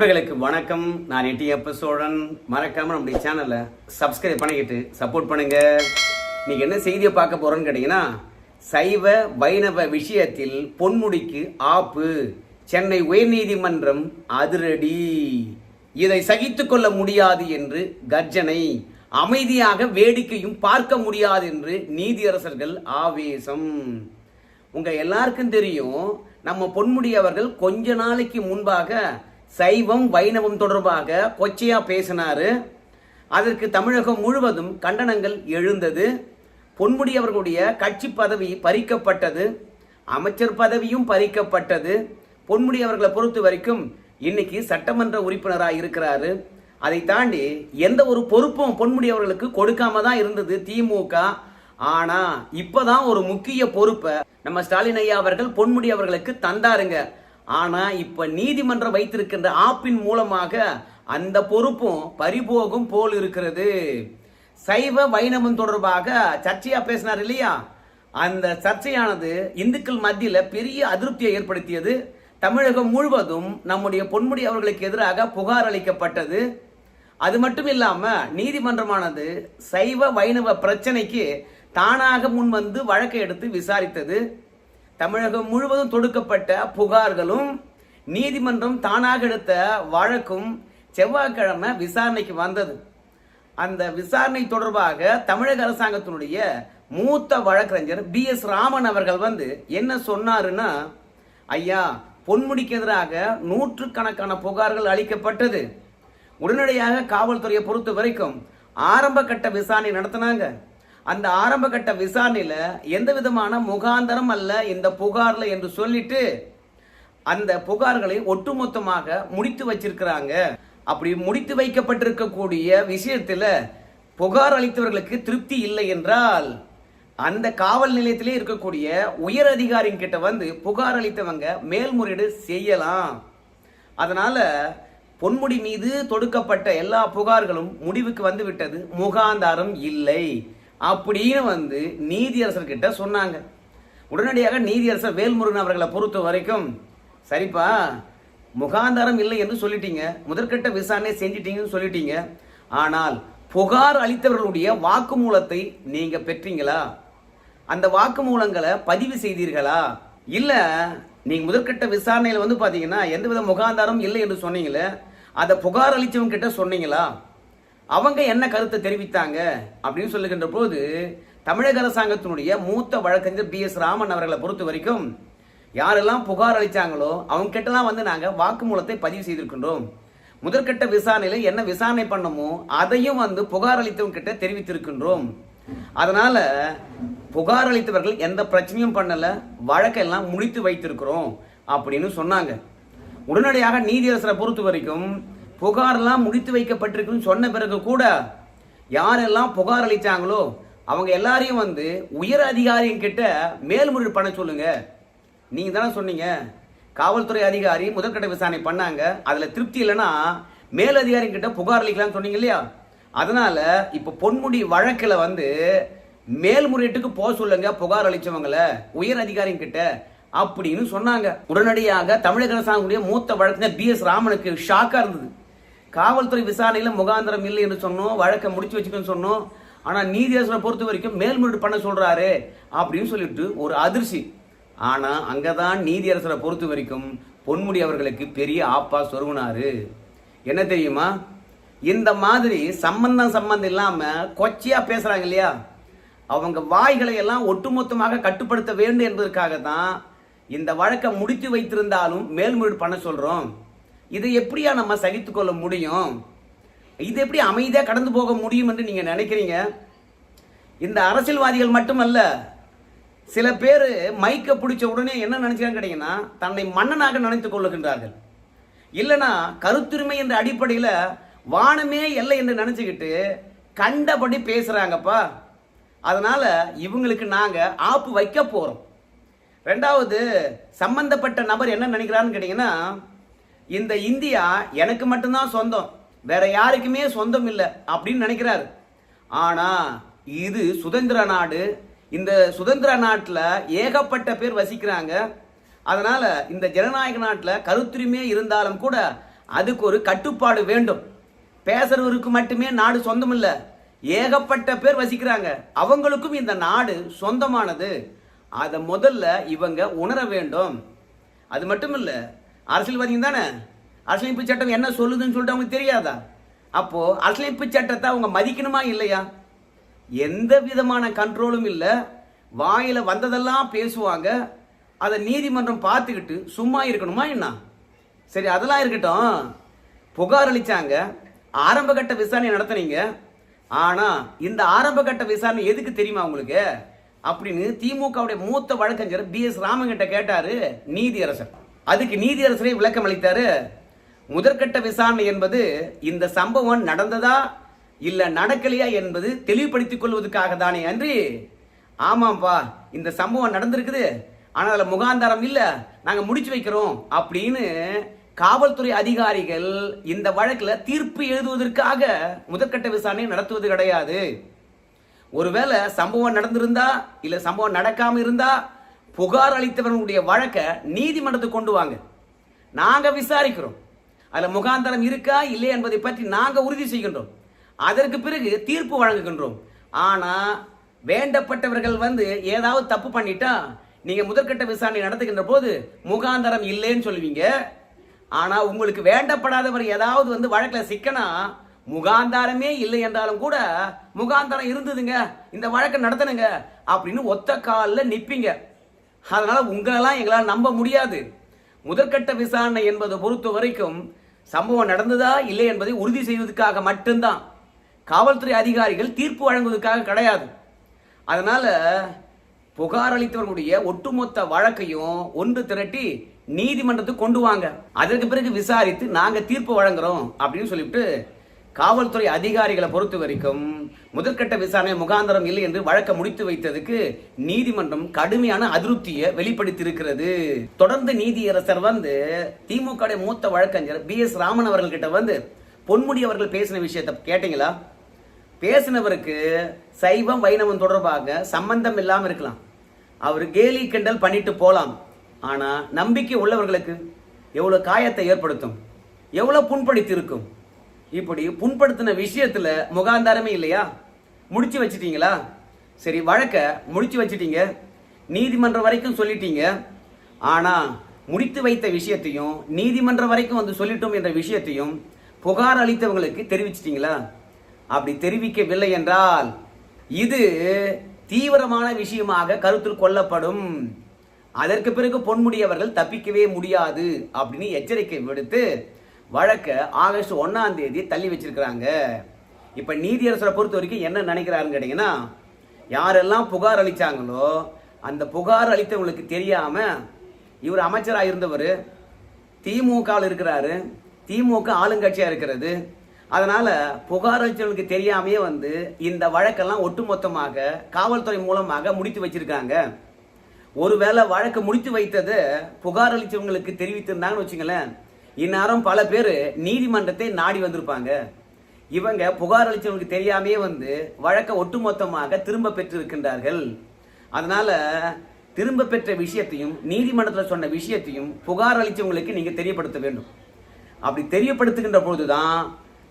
நண்பர்களுக்கு வணக்கம். நான் எட்டியப்ப சோழன். மறக்காம நம்முடைய சேனலை சப்ஸ்கிரைப் பண்ணிக்கிட்டு சப்போர்ட் பண்ணுங்க. நீங்க என்ன செய்தியை பார்க்க போறோம்னு கேட்டீங்கன்னா சைவ வைணவ விஷயத்தில் பொன்முடிக்கு ஆப்பு. சென்னை உயர்நீதிமன்றம் அதிரடி. இதை சகித்து கொள்ள முடியாது என்று கர்ஜனை. அமைதியாக வேடிக்கையும் பார்க்க முடியாது என்று நீதியரசர்கள் ஆவேசம். உங்க எல்லாருக்கும் தெரியும் நம்ம பொன்முடி அவர்கள் கொஞ்ச நாளைக்கு முன்பாக சைவம் வைணவம் தொடர்பாக கொச்சையா பேசினாரு. அதற்கு தமிழகம் முழுவதும் கண்டனங்கள் எழுந்தது. பொன்முடி அவர்களுடைய கட்சி பதவி பறிக்கப்பட்டது. அமைச்சர் பதவியும் பறிக்கப்பட்டது. பொன்முடி அவர்களை பொறுத்த வரைக்கும் இன்னைக்கு சட்டமன்ற உறுப்பினராக இருக்கிறாரு. அதை தாண்டி எந்த ஒரு பொறுப்பும் பொன்முடி அவர்களுக்கு கொடுக்காம தான் இருந்தது திமுக. ஆனா இப்பதான் ஒரு முக்கிய பொறுப்பை நம்ம ஸ்டாலின் ஐயா அவர்கள் பொன்முடி அவர்களுக்கு தந்தாருங்க. ஆனா இப்ப நீதிமன்றம் வைத்திருக்கின்ற ஆப்பின் மூலமாக அந்த பொறுப்பும் பறிபோகும் போல் இருக்கிறது. சைவ வைணவம் தொடர்பாக சர்ச்சையா பேசினார் இல்லையா? அந்த சர்ச்சையானது இந்துக்கள் மத்தியில பெரிய அதிருப்தியை ஏற்படுத்தியது. தமிழகம் முழுவதும் நம்முடைய பொன்முடி அவர்களுக்கு எதிராக புகார் அளிக்கப்பட்டது. அது மட்டும் இல்லாம நீதிமன்றமானது சைவ வைணவ பிரச்சனைக்கு தானாக முன் வந்து வழக்கை எடுத்து விசாரித்தது. தமிழகம் முழுவதும் தொடுக்கப்பட்ட புகார்களும் நீதிமன்றம் தானாக எடுத்த வழக்கும் செவ்வாய்க்கிழமை விசாரணைக்கு வந்தது. அந்த விசாரணை தொடர்பாக தமிழக அரசாங்கத்தினுடைய மூத்த வழக்கறிஞர் பி எஸ் ராமன் அவர்கள் வந்து என்ன சொன்னாருன்னா ஐயா பொன்முடிக்கு எதிராக நூற்றுக்கணக்கான புகார்கள் அளிக்கப்பட்டது. உடனடியாக காவல்துறையை பொறுத்த வரைக்கும் ஆரம்ப கட்ட விசாரணை நடத்தினாங்க. அந்த ஆரம்ப கட்ட விசாரணையில எந்த விதமான முகாந்தரம் அல்ல இந்த புகார்ல என்று சொல்லிட்டு அந்த புகார்களை ஒட்டுமொத்தமாக முடித்து வச்சிருக்கிறாங்க. அப்படி முடித்து வைக்கப்பட்டிருக்கக்கூடிய விஷயத்துல புகார் அளித்தவர்களுக்கு திருப்தி இல்லை என்றால் அந்த காவல் நிலையத்திலே இருக்கக்கூடிய உயர் அதிகாரிங்க கிட்ட வந்து புகார் அளித்தவங்க மேல்முறையீடு செய்யலாம். அதனால பொன்முடி மீது தொடுக்கப்பட்ட எல்லா புகார்களும் முடிவுக்கு வந்து விட்டது. முகாந்தாரம் இல்லை. அப்படின்னு வந்து நீதியரசர் கிட்ட சொன்னாங்க. உடனடியாக நீதியரசர் வேல்முருகன் அவர்களை பொறுத்த வரைக்கும் சரிப்பா முகாந்தாரம் இல்லை என்று சொல்லிட்டீங்க. முதற்கட்ட விசாரணை செஞ்சிட்டீங்கன்னு சொல்லிட்டீங்க. ஆனால் புகார் அளித்தவர்களுடைய வாக்குமூலத்தை நீங்க பெற்றீங்களா? அந்த வாக்குமூலங்களை பதிவு செய்தீர்களா? இல்ல நீங்க முதற்கட்ட விசாரணையில வந்து பாத்தீங்கன்னா எந்தவித முகாந்தாரம் இல்லை என்று சொன்னீங்களே அதை புகார் அளித்தவங்க கிட்ட சொன்னீங்களா? அவங்க என்ன கருத்தை தெரிவித்தாங்க அப்படின்னு சொல்லுகின்ற போது தமிழக அரசாங்கத்தினுடைய மூத்த வழக்கறிஞர் பி எஸ் ராமன் அவர்களை பொறுத்த வரைக்கும் யாரெல்லாம் புகார் அளித்தாங்களோ அவங்க கிட்டலாம் வந்து நாங்கள் வாக்குமூலத்தை பதிவு செய்திருக்கின்றோம். முதற்கட்ட விசாரணையில் என்ன விசாரணை பண்ணமோ அதையும் வந்து புகார் அளித்தவங்க கிட்ட தெரிவித்திருக்கின்றோம். அதனால புகார் அளித்தவர்கள் எந்த பிரச்சனையும் பண்ணல வழக்கெல்லாம் முடித்து வைத்திருக்கிறோம் அப்படின்னு சொன்னாங்க. உடனடியாக நீதியரசரை பொறுத்த வரைக்கும் புகார்லாம் முடித்து வைக்கப்பட்டிருக்குன்னு சொன்ன பிறகு கூட யாரெல்லாம் புகார் அளித்தாங்களோ அவங்க எல்லாரையும் வந்து உயர் அதிகாரிங்க கிட்ட மேல்முறையீடு பண்ண சொல்லுங்க. நீங்கள் தானே சொன்னீங்க. காவல்துறை அதிகாரி முதற்கட்ட விசாரணை பண்ணாங்க. அதில் திருப்தி இல்லைன்னா மேல் அதிகாரிங்க கிட்ட புகார் அளிக்கலாம்னு சொன்னீங்க இல்லையா? அதனால் இப்போ பொன்முடி வழக்கில் வந்து மேல்முறையீட்டுக்கு போக சொல்லுங்க புகார் அளித்தவங்களை உயர் அதிகாரிங்க கிட்ட அப்படின்னு சொன்னாங்க. உடனடியாக தமிழக அரசாங்கத்துடைய மூத்த வழக்கினர் பி எஸ் ராமனுக்கு ஷாக்காக இருந்தது. காவல்துறை விசாரணையில் முகாந்திரம் இல்லை என்று சொன்னோம் வழக்கை முடிச்சு வச்சுக்கன்னு சொன்னோம். ஆனால் நீதியரசரை பொறுத்த வரைக்கும் மேல்முறையீடு பண்ண சொல்கிறாரு அப்படின்னு சொல்லிட்டு ஒரு அதிர்ச்சி. ஆனால் அங்கே தான் நீதியரசரை பொறுத்த வரைக்கும் பொன்முடி அவர்களுக்கு பெரிய ஆப்பா சொருகுனாரு. என்ன தெரியுமா? இந்த மாதிரி சம்பந்தம் சம்பந்தம் இல்லாமல் கொச்சையாக பேசுகிறாங்க இல்லையா? அவங்க வாய்களை எல்லாம் ஒட்டுமொத்தமாக கட்டுப்படுத்த வேண்டும் என்பதற்காக தான் இந்த வழக்கை முடித்து வைத்திருந்தாலும் மேல்முறையீடு பண்ண சொல்கிறோம் இதை எப்படியா நம்ம சகித்து கொள்ள முடியும்? இது எப்படி அமைதியாக கடந்து போக முடியும் என்று நீங்கள் நினைக்கிறீங்க? இந்த அரசியல்வாதிகள் மட்டுமல்ல சில பேர் மைக்கை பிடிச்ச உடனே என்ன நினைச்சாங்க கேட்டீங்கன்னா தன்னை மன்னனாக நினைத்து கொள்ளுகின்றார்கள். இல்லனா கருத்துரிமை என்ற அடிப்படையில் வானமே இல்லை என்று நினச்சிக்கிட்டு கண்டபடி பேசுகிறாங்கப்பா அதனால் இவங்களுக்கு நாங்கள் ஆப்பு வைக்க போகிறோம் ரெண்டாவது சம்பந்தப்பட்ட நபர் என்ன நினைக்கிறான்னு கேட்டிங்கன்னா இந்த இந்தியா எனக்கு மட்டும்தான் சொந்தம். வேற யாருக்குமே சொந்தம் இல்லை அப்படின்னு நினைக்கிறாரு. ஆனா இது சுதந்திர நாடு. இந்த சுதந்திர நாட்டில் ஏகப்பட்ட பேர் வசிக்கிறாங்க. அதனால இந்த ஜனநாயக நாட்டில் கருத்துரிமை இருந்தாலும் கூட அதுக்கு ஒரு கட்டுப்பாடு வேண்டும். பேசுறவருக்கு மட்டுமே நாடு சொந்தம் இல்லை. ஏகப்பட்ட பேர் வசிக்கிறாங்க. அவங்களுக்கும் இந்த நாடு சொந்தமானது. அதை முதல்ல இவங்க உணர வேண்டும். அது மட்டும் இல்லை அரசியல்வாதிங்க தானே அரசியலமைப்பு சட்டம் என்ன சொல்லுதுன்னு சொல்லிட்டு அவங்களுக்கு தெரியாதா? அப்போது அரசியலமைப்பு சட்டத்தை அவங்க மதிக்கணுமா இல்லையா? எந்த விதமான கண்ட்ரோலும் இல்லை. வாயில் வந்ததெல்லாம் பேசுவாங்க. அதை நீதிமன்றம் பார்த்துக்கிட்டு சும்மா இருக்கணுமா என்ன? சரி அதெல்லாம் இருக்கட்டும். புகார் அளித்தாங்க ஆரம்ப கட்ட விசாரணை நடத்துனீங்க. ஆனால் இந்த ஆரம்ப கட்ட விசாரணை எதுக்கு தெரியுமா உங்களுக்கு? அப்படின்னு திமுகவுடைய மூத்த வழக்கறிஞர் பி எஸ் ராமங்கிட்ட கேட்டார் நீதியரசர். அதுக்கு நீதியரசரே விளக்கம் அளித்தார். முதற்கட்ட விசாரணை என்பது இந்த சம்பவம் நடந்ததா இல்லை நடக்கலையா என்பது தெளிவுபடுத்திக் கொள்வதற்காக தானே அன்றி. ஆமாம்ப்பா இந்த சம்பவம் நடந்திருக்குது. ஆனால் அதில் முகாந்தாரம் இல்லை நாங்கள் முடிச்சு வைக்கிறோம் அப்படின்னு காவல்துறை அதிகாரிகள் இந்த வழக்கில் தீர்ப்பு எழுதுவதற்காக முதற்கட்ட விசாரணை நடத்துவது கிடையாது. ஒருவேளை சம்பவம் நடந்திருந்தா இல்லை சம்பவம் நடக்காமல் இருந்தால் புகார் அளித்தவர்களுடைய வழக்கை நீதிமன்றத்துக்கு கொண்டு வாங்க. நாங்கள் விசாரிக்கிறோம். அதில் முகாந்தரம் இருக்கா இல்லை என்பதை பற்றி நாங்கள் உறுதி செய்கின்றோம். அதற்கு பிறகு தீர்ப்பு வழங்குகின்றோம். ஆனால் வேண்டப்பட்டவர்கள் வந்து ஏதாவது தப்பு பண்ணிட்டா நீங்கள் முதற்கட்ட விசாரணை நடத்துகின்ற போது முகாந்தரம் இல்லைன்னு சொல்லுவீங்க. ஆனால் உங்களுக்கு வேண்டப்படாதவர் ஏதாவது வந்து வழக்கில் சிக்கனா முகாந்தாரமே இல்லை என்றாலும் கூட முகாந்தாரம் இருந்ததுங்க இந்த வழக்கை நடத்தணுங்க அப்படின்னு ஒத்த காலில் நிற்பீங்க அதனால உங்களெல்லாம் எங்களால் நம்ப முடியாது. முதற்கட்ட விசாரணை என்பதை பொறுத்த வரைக்கும் சம்பவம் நடந்ததா இல்லை என்பதை உறுதி செய்வதற்காக மட்டும்தான். காவல்துறை அதிகாரிகள் தீர்ப்பு வழங்குவதற்காக கிடையாது. அதனால புகார் அளித்தவர்களுடைய ஒட்டுமொத்த வழக்கையும் ஒன்று திரட்டி நீதிமன்றத்துக்கு கொண்டு வாங்க. அதற்கு பிறகு விசாரித்து நாங்கள் தீர்ப்பு வழங்குறோம் அப்படின்னு சொல்லிவிட்டு காவல்துறை அதிகாரிகளை பொறுத்த வரைக்கும் முதற்கட்ட விசாரணை முகாந்தரம் இல்லை என்று வழக்க முடித்து வைத்ததுக்கு நீதிமன்றம் கடுமையான அதிருப்தியை வெளிப்படுத்தியிருக்கிறது. தொடர்ந்து நீதியரசர் வந்து திமுக மூத்த வழக்கறிஞர் பி எஸ் ராமன் அவர்கள்கிட்ட வந்து பொன்முடி அவர்கள் பேசின விஷயத்தை கேட்டீங்களா? பேசினவருக்கு சைவம் வைணவம் தொடர்பாக சம்பந்தம் இல்லாமல் இருக்கலாம். அவர் கேலி கிண்டல் பண்ணிட்டு போகலாம் ஆனால் நம்பிக்கை உள்ளவர்களுக்கு எவ்வளோ காயத்தை ஏற்படுத்தும்? எவ்வளோ புண்படுத்தி இருக்கும்? இப்படி புண்படுத்தின விஷயத்துல முகாந்தாரமே இல்லையா? முடிச்சு வச்சிட்டீங்களா? சரி வழக்க முடிச்சு வச்சிட்டீங்க. நீதிமன்றம் வரைக்கும் சொல்லிட்டீங்க. ஆனா முடித்து வைத்த விஷயத்தையும் நீதிமன்றம் வரைக்கும் வந்து சொல்லிட்டோம் என்ற விஷயத்தையும் புகார் அளித்தவங்களுக்கு தெரிவிச்சிட்டீங்களா? அப்படி தெரிவிக்கவில்லை என்றால் இது தீவிரமான விஷயமாக கருத்தில் கொள்ளப்படும். அதற்கு பிறகு பொன்முடி அவர்கள் தப்பிக்கவே முடியாது அப்படின்னு எச்சரிக்கை விடுத்து வழக்கை ஆகஸ்ட் ஒன்றாம் தேதி தள்ளி வச்சிருக்கிறாங்க. இப்போ நீதியரசரை பொறுத்த வரைக்கும் என்ன நினைக்கிறாருன்னு கேட்டீங்கன்னா யாரெல்லாம் புகார் அளிச்சாங்களோ அந்த புகார் அளித்தவங்களுக்கு தெரியாமல் இவர் அமைச்சராக இருந்தவர் திமுகவில் இருக்கிறாரு திமுக ஆளுங்கட்சியாக இருக்கிறது. அதனால் புகார் அளித்தவங்களுக்கு தெரியாமையே வந்து இந்த வழக்கெல்லாம் ஒட்டுமொத்தமாக காவல்துறை மூலமாக முடித்து வச்சிருக்காங்க. ஒருவேளை வழக்கு முடித்து வைத்தது புகார் அளித்தவங்களுக்கு தெரிவித்திருந்தாங்கன்னு வச்சுங்களேன் இந்நேரம் பல பேர் நீதிமன்றத்தை நாடி வந்திருப்பாங்க. இவங்க புகார் அளித்தவங்களுக்கு தெரியாமே வந்து வழக்கை ஒட்டுமொத்தமாக திரும்ப பெற்றிருக்கின்றார்கள். அதனால திரும்ப பெற்ற விஷயத்தையும் நீதிமன்றத்தில் சொன்ன விஷயத்தையும் புகார் அளித்தவங்களுக்கு நீங்கள் தெரியப்படுத்த வேண்டும். அப்படி தெரியப்படுத்துகின்ற பொழுது தான்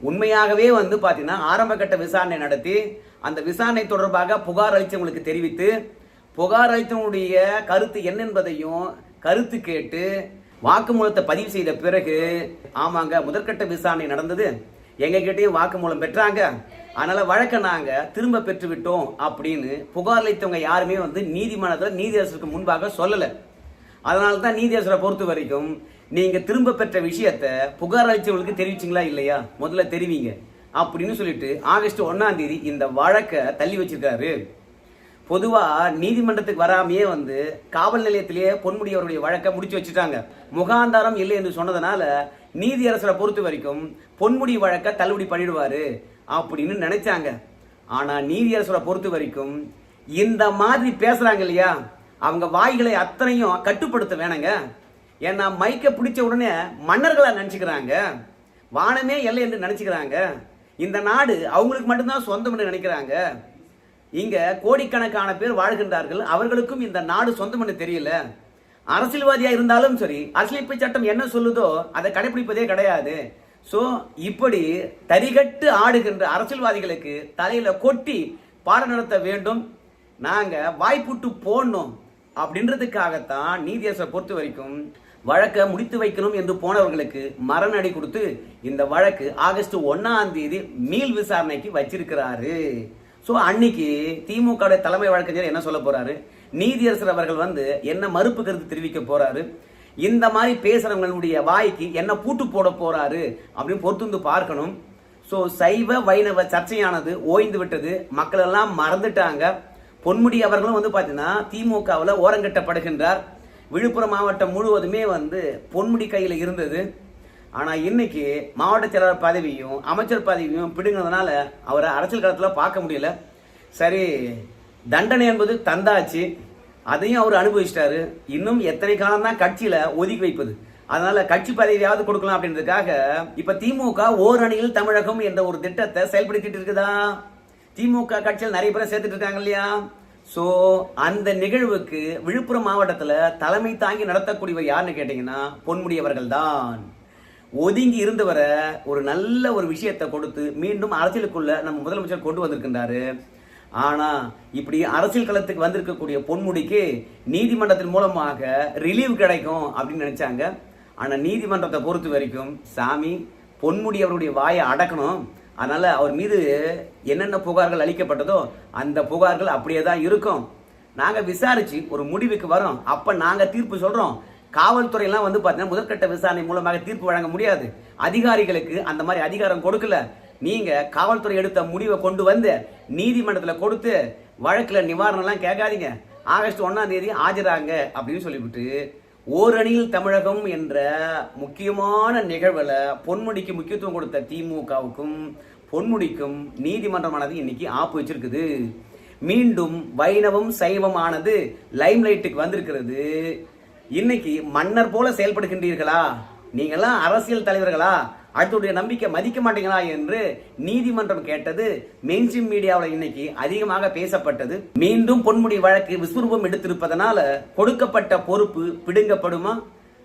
உண்மையாகவே வந்து பார்த்தீங்கன்னா ஆரம்பகட்ட விசாரணை நடத்தி அந்த விசாரணை தொடர்பாக புகார் அளித்தவங்களுக்கு தெரிவித்து புகார் அளித்தவங்களுடைய கருத்து என்ன என்பதையும் கருத்து கேட்டு வாக்குமூலத்தை பதிவு செய்த பிறகு ஆமாங்க முதற்கட்ட விசாரணை நடந்தது. எங்ககிட்டயும் வாக்குமூலம் பெற்றாங்க. அதனால வழக்க நாங்க திரும்ப பெற்று விட்டோம் அப்படின்னு புகார் அளித்தவங்க யாருமே வந்து நீதிமன்றத்தில் நீதியரசருக்கு முன்பாக சொல்லல. அதனால தான் நீதியரசரை பொறுத்த வரைக்கும் நீங்க திரும்ப பெற்ற விஷயத்த புகார் அளித்தவங்களுக்கு தெரிவிச்சிங்களா இல்லையா? முதல்ல தெரிவிங்க. அப்படின்னு சொல்லிட்டு ஆகஸ்ட் ஒன்னாம் தேதி இந்த வழக்கை தள்ளி வச்சிருக்காரு. பொதுவா நீதிமன்றத்துக்கு வராமையே வந்து காவல் நிலையத்திலேயே பொன்முடி அவருடைய வழக்கை முடிச்சு வச்சுட்டாங்க. முகாந்தாரம் இல்லை என்று சொன்னதுனால நீதியரசரை பொறுத்த வரைக்கும் பொன்முடி வழக்கை தள்ளுபடி பண்ணிடுவாரு அப்படின்னு நினைச்சாங்க. ஆனா நீதியரசரை பொறுத்த வரைக்கும் இந்த மாதிரி பேசுறாங்க இல்லையா? அவங்க வாய்களை அத்தனையும் கட்டுப்படுத்த வேணாங்க. ஏன்னா மைக்கை பிடிச்ச உடனே மன்னர்களாக நினச்சிக்கிறாங்க. வானமே எல்லை என்று நினச்சிக்கிறாங்க. இந்த நாடு அவங்களுக்கு மட்டும்தான் சொந்தம்னு நினைக்கிறாங்க. இங்க கோடிக்கணக்கான பேர் வாழ்கின்றார்கள். அவர்களுக்கும் இந்த நாடு சொந்தம்னு தெரியல. அரசியல்வாதியா இருந்தாலும் சரி அரசியலமைப்பு சட்டம் என்ன சொல்லுதோ அதை கடைபிடிப்பதே கிடையாது. ஸோ இப்படி தரிகட்டு ஆடுகின்ற அரசியல்வாதிகளுக்கு தலையில கொட்டி பாடம் நடத்த வேண்டும். நாங்க வாய்ப்புட்டு போடணும். அப்படின்றதுக்காகத்தான் நீதியரசை பொறுத்த வரைக்கும் வழக்கை முடித்து வைக்கணும் என்று போனவர்களுக்கு மரணடி கொடுத்து இந்த வழக்கு ஆகஸ்ட் ஒன்னாம் தேதி மீள் விசாரணைக்கு வச்சிருக்கிறாரு. ஸோ அன்னைக்கு திமுக தலைமை வழக்கறிஞர் என்ன சொல்ல போறாரு? நீதியரசர் அவர்கள் வந்து என்ன மறுப்பு கருத்து தெரிவிக்க போறாரு? இந்த மாதிரி பேசுறவங்களுடைய வாய்க்கு என்ன பூட்டு போட போறாரு அப்படின்னு பொறுத்து வந்து பார்க்கணும். ஸோ சைவ வைணவ சர்ச்சையானது ஓய்ந்து விட்டது. மக்கள் எல்லாம் மறந்துட்டாங்க. பொன்முடி அவர்களும் வந்து பார்த்தீங்கன்னா திமுகவில் ஓரங்கட்டப்படுகின்றார். விழுப்புரம் மாவட்டம் முழுவதுமே வந்து பொன்முடி கையில் இருந்தது. ஆனா இன்னைக்கு மாவட்ட செயலாளர் பதவியும் அமைச்சர் பதவியும் பிடுங்கிறதுனால அவரை அரசியல் காலத்தில் பார்க்க முடியல. சரி தண்டனை என்பது தந்தாச்சு. அதையும் அவர் அனுபவிச்சிட்டாரு. இன்னும் எத்தனை காலம் தான் கட்சியில ஒதுக்கி வைப்பது? அதனால கட்சி பதவியாவது கொடுக்கலாம் அப்படின்றதுக்காக இப்ப திமுக ஓரணியில் தமிழகம் என்ற ஒரு திட்டத்தை செயல்படுத்திட்டு இருக்குதா? திமுக கட்சியில் நிறைய பேரை சேர்த்துட்டு இருக்காங்க இல்லையா? ஸோ அந்த நிகழ்வுக்கு விழுப்புரம் மாவட்டத்தில் தலைமை தாங்கி நடத்தக்கூடியவர் யாருன்னு கேட்டீங்கன்னா பொன்முடியவர்கள் தான். ஒதுங்கி இருந்து வர ஒரு நல்ல ஒரு விஷயத்தை கொடுத்து மீண்டும் அரசியலுக்குள்ள நம்ம முதலமைச்சர் கொண்டு வந்திருக்கின்றாரு. ஆனா இப்படி அரசியல் களத்துக்கு வந்திருக்கக்கூடிய பொன்முடிக்கு நீதிமன்றத்தின் மூலமாக ரிலீவ் கிடைக்கும் அப்படின்னு நினைச்சாங்க. ஆனா நீதிமன்றத்தை பொறுத்த வரைக்கும் சாமி பொன்முடி அவருடைய வாயை அடக்கணும். அதனால அவர் மீது என்னென்ன புகார்கள் அளிக்கப்பட்டதோ அந்த புகார்கள் அப்படியே தான் இருக்கும். நாங்க விசாரிச்சு ஒரு முடிவுக்கு வரோம். அப்ப நாங்க தீர்ப்பு சொல்றோம். காவல்துறையெல்லாம் வந்து பார்த்தீங்கன்னா முதற்கட்ட விசாரணை மூலமாக தீர்ப்பு வழங்க முடியாது. அதிகாரிகளுக்கு அந்த மாதிரி அதிகாரம் கொடுக்கல. நீங்கள் காவல்துறை எடுத்த முடிவை கொண்டு வந்து நீதிமன்றத்தில் கொடுத்து வழக்கில் நிவாரணம்லாம் கேட்காதீங்க. ஆகஸ்ட் ஒன்றாம் தேதி ஆஜராங்க அப்படின்னு சொல்லிவிட்டு ஓரணியில் தமிழகம் என்ற முக்கியமான நிகழ்வில் பொன்முடிக்கு முக்கியத்துவம் கொடுத்த திமுகவுக்கும் பொன்முடிக்கும் நீதிமன்றமானது இன்னைக்கு ஆப்பு வச்சிருக்குது. மீண்டும் வைணவம் சைவமானது லைம்லைட்டுக்கு வந்திருக்கிறது. இன்னைக்கு மன்னர் போல செயல்படுகின்றீர்களா? நீங்களாம் அரசியல் தலைவர்களா? அடுத்துடைய நம்பிக்கை மதிக்க மாட்டீங்களா என்று நீதிமன்றம் கேட்டது மெயின்ஸ்ட்ரீம் மீடியாவில் இன்னைக்கு அதிகமாக பேசப்பட்டது. மீண்டும் பொன்முடி வழக்கு விஸ்வரூபம் எடுத்திருப்பதனால கொடுக்கப்பட்ட பொறுப்பு பிடுங்கப்படுமா?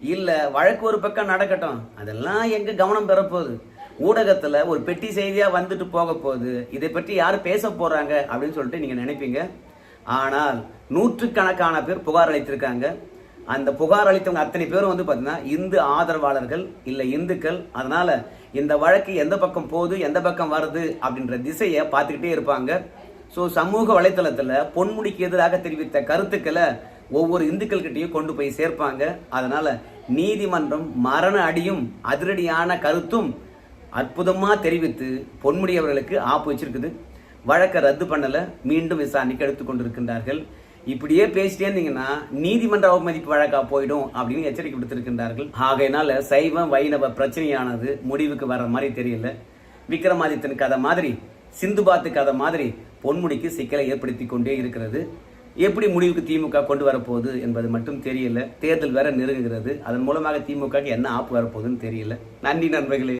இல்ல வழக்கு ஒரு பக்கம் நடக்கட்டும். அதெல்லாம் எங்க கவனம் பெறப்போகுது? ஊடகத்துல ஒரு பெட்டி செய்தியா வந்துட்டு போக போகுது. இதை பற்றி யாரும் பேச போறாங்க அப்படின்னு சொல்லிட்டு நீங்க நினைப்பீங்க. ஆனால் நூற்றுக்கணக்கான பேர் புகார் அளித்திருக்காங்க. அந்த புகார் அளித்தவங்க அத்தனை பேரும் வந்து பார்த்தீங்கன்னா இந்து ஆதரவாளர்கள் இல்லை இந்துக்கள். அதனால இந்த வழக்கு எந்த பக்கம் போகுது எந்த பக்கம் வருது அப்படின்ற திசையை பார்த்துக்கிட்டே இருப்பாங்க. ஸோ சமூக வலைத்தளத்தில் பொன்முடிக்கு எதிராக தெரிவித்த கருத்துக்களை ஒவ்வொரு இந்துக்கள்கிட்டையும் கொண்டு போய் சேர்ப்பாங்க. அதனால நீதிமன்றம் மரண அடியும் அதிரடியான கருத்தும் அற்புதமாக தெரிவித்து பொன்முடி அவர்களுக்கு ஆப்பு வச்சிருக்குது. வழக்கை ரத்து பண்ணலை. மீண்டும் விசாரணைக்கு எடுத்துக்கொண்டிருக்கின்றார்கள். இப்படியே பேசிட்டே இருந்தீங்கன்னா நீதிமன்ற அவமதிப்பு வழக்கா போயிடும் அப்படின்னு எச்சரிக்கை விடுத்திருக்கின்றார்கள். ஆகையினால சைவம் வைணவ பிரச்சனையானது முடிவுக்கு வர மாதிரி தெரியல. விக்ரமாதித்தன் கதை மாதிரி சிந்து பாத்து கதை மாதிரி பொன்முடிக்கு சிக்கலை ஏற்படுத்தி கொண்டே இருக்கிறது. எப்படி முடிவுக்கு திமுக கொண்டு வரப்போகுது என்பது மட்டும் தெரியல. தேர்தல் வேற நெருங்குகிறது. அதன் மூலமாக திமுக என்ன ஆப்பு வரப்போகுதுன்னு தெரியல. நன்றி நண்பர்களே.